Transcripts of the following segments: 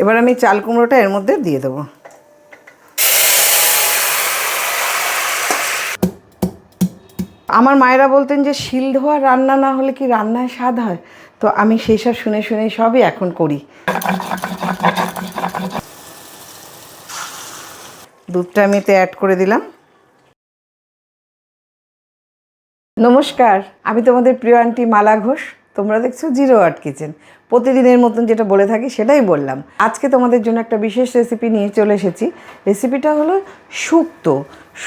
এবার আমি চাল কুমড়োটা এর মধ্যে দিয়ে দেবো। আমার মায়েরা বলতেন যে, শিল ধোয়া রান্না না হলে কি রান্নায় স্বাদ হয়? তো আমি সেই সব শুনে শুনে সবই এখন করি। দুধটা আমি এতে অ্যাড করে দিলাম। নমস্কার, আমি তোমাদের প্রিয় আন্টি মালা ঘোষ। তোমরা দেখছ জিরো আর্ট কিচেন। প্রতিদিনের মতন যেটা বলে থাকি সেটাই বললাম। আজকে তোমাদের জন্য একটা বিশেষ রেসিপি নিয়ে চলে এসেছি। রেসিপিটা হলো শুক্তো।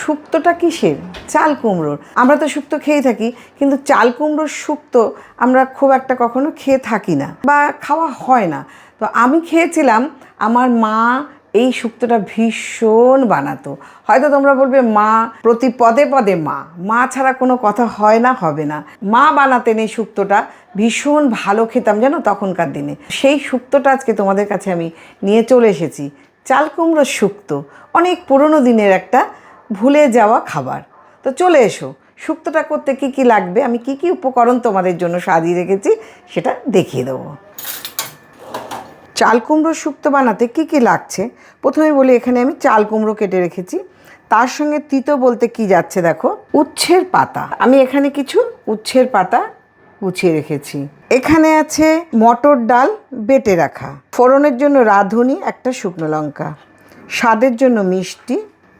শুক্তোটা কিসের? চাল কুমড়োর। আমরা তো শুক্তো খেয়েই থাকি, কিন্তু চাল কুমড়োর শুক্তো আমরা খুব একটা কখনো খেয়ে থাকি না বা খাওয়া হয় না। তো আমি খেয়েছিলাম, আমার মা এই শুক্তোটা ভীষণ বানাতো। হয়তো তোমরা বলবে, মা, প্রতি পদে পদে মা। মা ছাড়া কোনো কথা হয় না, হবে না। মা বানাতেন এই শুক্তোটা ভীষণ ভালো খেতাম জানো তখনকার দিনে। সেই শুক্তোটা আজকে তোমাদের কাছে আমি নিয়ে চলে এসেছি, চাল কুমড়োর শুক্তো অনেক পুরনো দিনের একটা ভুলে যাওয়া খাবার। তো চলে এসো শুক্তোটা করতে কি কি লাগবে, আমি কি কি উপকরণ তোমাদের জন্য সাজিয়ে রেখেছি, সেটা দেখিয়ে দেবো। চাল কুমড়ো শুক্তো বানাতে কি কি লাগছে? প্রথমে বলি, এখানে আমি চাল কুমড়ো কেটে রেখেছি। তার সঙ্গে তিতো বলতে কি যাচ্ছে দেখো? উচ্ছের পাতা। আমি এখানে কিছু উচ্ছের পাতা গুছিয়ে রেখেছি। এখানে আছে মটর ডাল বেটে রাখা। ফোড়নের জন্য রাঁধুনি, একটা শুকনো লঙ্কা। স্বাদের জন্য মিষ্টি।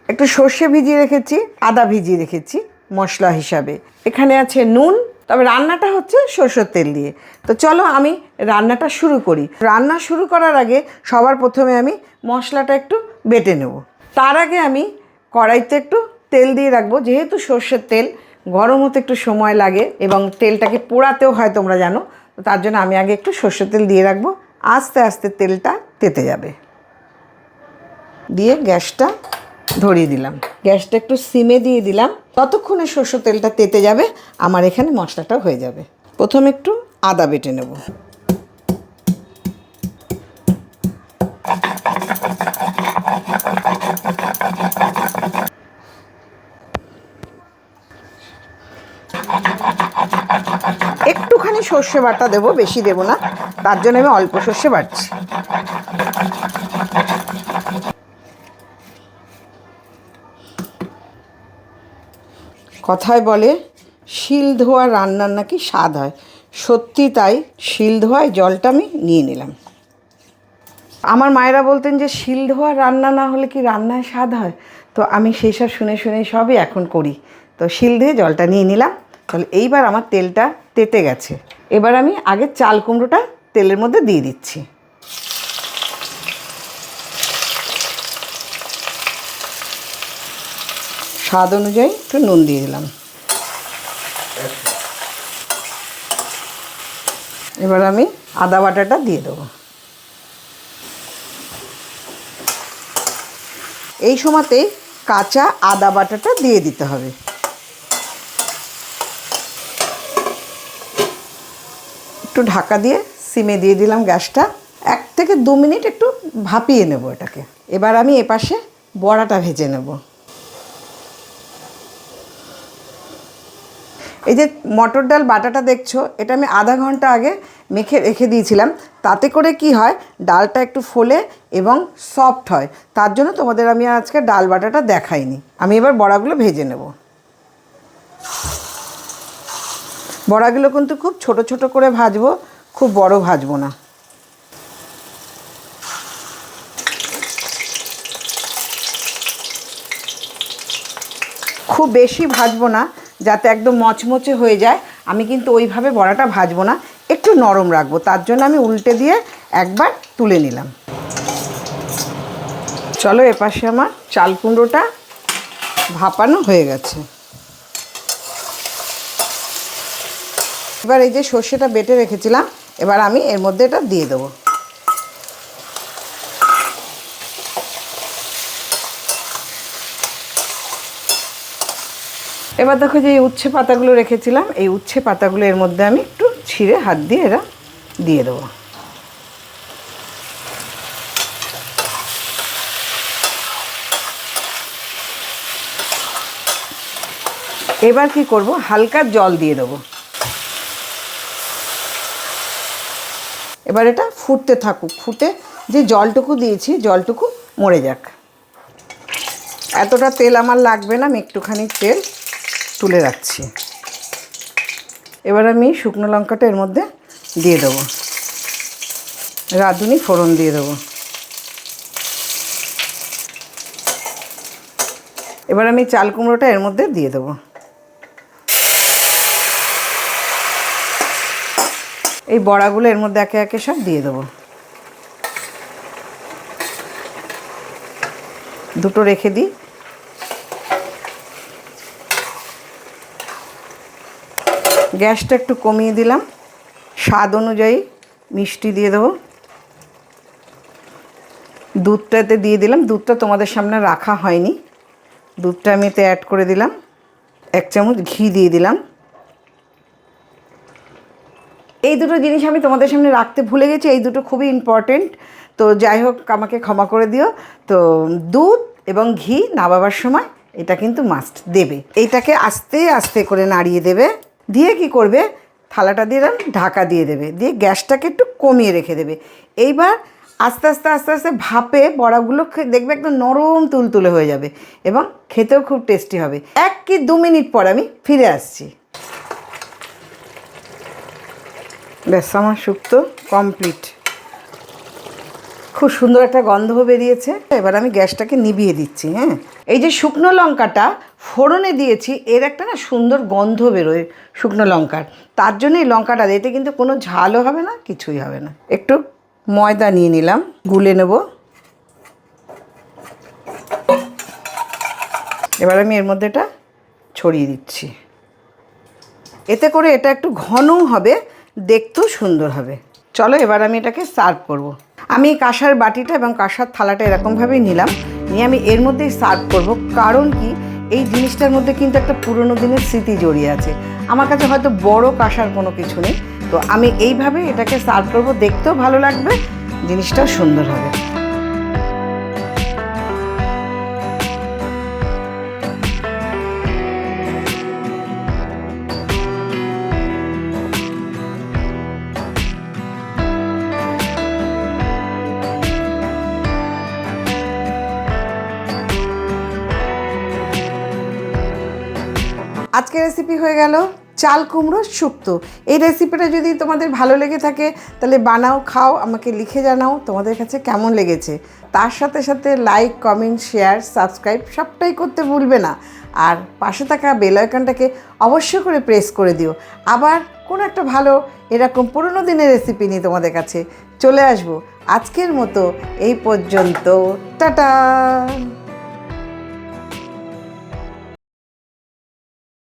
একটু সর্ষে ভিজিয়ে রেখেছি, আদা ভিজিয়ে রেখেছি, মশলা হিসাবে। এখানে আছে নুন তবে রান্নাটা হচ্ছে সরষের তেল দিয়ে। তো চলো আমি রান্নাটা শুরু করি। রান্না শুরু করার আগে সবার প্রথমে আমি মশলাটা একটু বেটে নেব। তার আগে আমি কড়াইতে একটু তেল দিয়ে রাখব। যেহেতু সর্ষের তেল গরম হতে একটু সময় লাগে এবং তেলটাকে পোড়াতেও হয় তোমরা জানো, তো তার জন্য আমি আগে একটু সর্ষের তেল দিয়ে রাখব। আস্তে আস্তে তেলটা তেতে যাবে। দিয়ে গ্যাসটা ধরিয়ে দিলাম। গ্যাসটা একটু সিমে দিয়ে দিলাম। ততক্ষণে সর্ষের তেলটা তেতে যাবে। আমার এখানে মশলাটা হয়ে যাবে। প্রথম একটু আদা বেটে নেব। একটুখানি সর্ষে বাটা দেবো, বেশি দেবো না। তার জন্য আমি অল্প সর্ষে বাটছি। কথায় বলে, শিল ধোয়া রান্নার নাকি স্বাদ হয়। সত্যি তাই, শিল ধোয়ায় জলটা আমি নিয়ে নিলাম। আমার মায়েরা বলতেন যে, শিল ধোয়া রান্না না হলে কি রান্নায় স্বাদ হয়? তো আমি সেই সব শুনে শুনে সবই এখন করি। তো শিল ধুয়ে জলটা নিয়ে নিলাম। তাহলে এইবার আমার তেলটা তেতে গেছে। এবার আমি আগে চাল কুমড়োটা তেলের মধ্যে দিয়ে দিচ্ছি। স্বাদ অনুযায়ী একটু নুন দিয়ে দিলাম। এবার আমি আদা বাটাটা দিয়ে দেবো। এই সময়তেই কাঁচা আদা বাটাটা দিয়ে দিতে হবে। একটু ঢাকা দিয়ে সিমে দিয়ে দিলাম গ্যাসটা। এক থেকে দু মিনিট একটু ভাপিয়ে নেব এটাকে। এবার আমি এপাশে বড়াটা ভেজে নেব। এই যে মটর ডাল বাটাটা দেখছ, এটা আমি আধা ঘণ্টা আগে মেখে রেখে দিয়েছিলাম। তাতে করে কি হয়, ডালটা একটু ফোলে এবং সফট হয়। তার জন্য তোমাদের আমি আজকে ডাল বাটাটা দেখাইনি। আমি এবার বড়াগুলো ভেজে নেব। বড়াগুলো কিন্তু খুব ছোট ছোট করে ভাজবো, খুব বড় ভাজবো না। খুব বেশি ভাজবো না যাতে একদম মচমচে হয়ে যায়, আমি কিন্তু ওইভাবে বড়াটা ভাজবো না, একটু নরম রাখব। তার জন্য আমি উল্টে দিয়ে একবার তুলে নিলাম। চলো এপাশে আমার চাল কুমড়োটা ভাপানো হয়ে গেছে। এবার এই যে সর্ষেটা বেটে রেখেছিলাম, এবার আমি এর মধ্যে এটা দিয়ে দেবো। এবার দেখো যে এই উচ্ছে পাতাগুলো রেখেছিলাম, এই উচ্ছে পাতাগুলো এর মধ্যে আমি একটু ছিঁড়ে হাত দিয়ে এরা দিয়ে দেবো। এবার কি করব? হালকা জল দিয়ে দেবো। এবার এটা ফুটতে থাকুক, ফুটে যে জলটুকু দিয়েছি, জলটুকু মরে যাক। এতটা তেল আমার লাগবে না, আমি একটুখানি তেল তুলে রাখছি। এবার আমি শুকনো লঙ্কাটা এর মধ্যে দিয়ে দেবো। রাঁধুনি ফোড়ন দিয়ে দেবো। এবার আমি চাল কুমড়োটা এর মধ্যে দিয়ে দেবো। এই বড়াগুলো এর মধ্যে একে একে সব দিয়ে দেবো। দুটো রেখে দিই। গ্যাসটা একটু কমিয়ে দিলাম। স্বাদ অনুযায়ী মিষ্টি দিয়ে দেবো। দুধটাতে দিয়ে দিলাম। দুধটা তোমাদের সামনে রাখা হয়নি। দুধটা আমি এতে অ্যাড করে দিলাম। এক চামচ ঘি দিয়ে দিলাম। এই দুটো জিনিস আমি তোমাদের সামনে রাখতে ভুলে গেছি। এই দুটো খুবই ইম্পর্টেন্ট তো যাই হোক, আমাকে ক্ষমা করে দিও। তো দুধ এবং ঘি নাবাবার সময় এটা কিন্তু মাস্ট দেবে। এইটাকে আস্তে আস্তে করে নাড়িয়ে দেবে। দিয়ে কি করবে? থালাটা দিলাম ঢাকা দিয়ে দেবে। দিয়ে গ্যাসটাকে একটু কমিয়ে রেখে দেবে। এইবার আস্তে আস্তে আস্তে আস্তে ভাপে বড়াগুলো দেখবে একদম নরম তুলতুলে হয়ে যাবে এবং খেতেও খুব টেস্টি হবে। এক কি দু মিনিট পর আমি ফিরে আসছি। ব্যাস, আমার শুক্তো কমপ্লিট। খুব সুন্দর একটা গন্ধ বেরিয়েছে। এবার আমি গ্যাসটাকে নিভিয়ে দিচ্ছি হ্যাঁ। এই যে শুকনো লঙ্কাটা ফোড়নে দিয়েছি, এর একটা না সুন্দর গন্ধ বেরোয় শুকনো লঙ্কার। তার জন্য এই লঙ্কাটা। এতে কিন্তু কোনো ঝালও হবে না, কিছুই হবে না। একটু ময়দা নিয়ে নিলাম, গুলে নেব। এবার আমি এর মধ্যে এটা ছড়িয়ে দিচ্ছি। এতে করে এটা একটু ঘনও হবে, দেখতেও সুন্দর হবে। চলো এবার আমি এটাকে সার্ভ করব। আমি কাঁসার বাটিটা এবং কাঁসার থালাটা এরকমভাবেই নিলাম। নিয়ে আমি এর মধ্যেই সার্ভ করব। কারণ কি? এই জিনিসটার মধ্যে কিন্তু একটা পুরনো দিনের স্মৃতি জড়িয়ে আছে। আমার কাছে হয়তো বড় কাঁসার কোনো কিছু নেই। তো আমি এইভাবে এটাকে সার্ভ করব। দেখতেও ভালো লাগবে, জিনিসটাও সুন্দর হবে। আজকের রেসিপি হয়ে গেল চাল কুমড়ো শুক্তো এই রেসিপিটা যদি তোমাদের ভালো লেগে থাকে, তাহলে বানাও, খাও, আমাকে লিখে জানাও তোমাদের কাছে কেমন লেগেছে। তার সাথে সাথে লাইক কমেন্ট শেয়ার সাবস্ক্রাইব সবটাই করতে ভুলবে না। আর পাশে থাকা বেল আইকনটাকে অবশ্যই করে প্রেস করে দিও। আবার কোনো একটা ভালো, এরকম পুরনো দিনের রেসিপি নিয়ে তোমাদের কাছে চলে আসব। আজকের মতো এই পর্যন্ত। টাটা!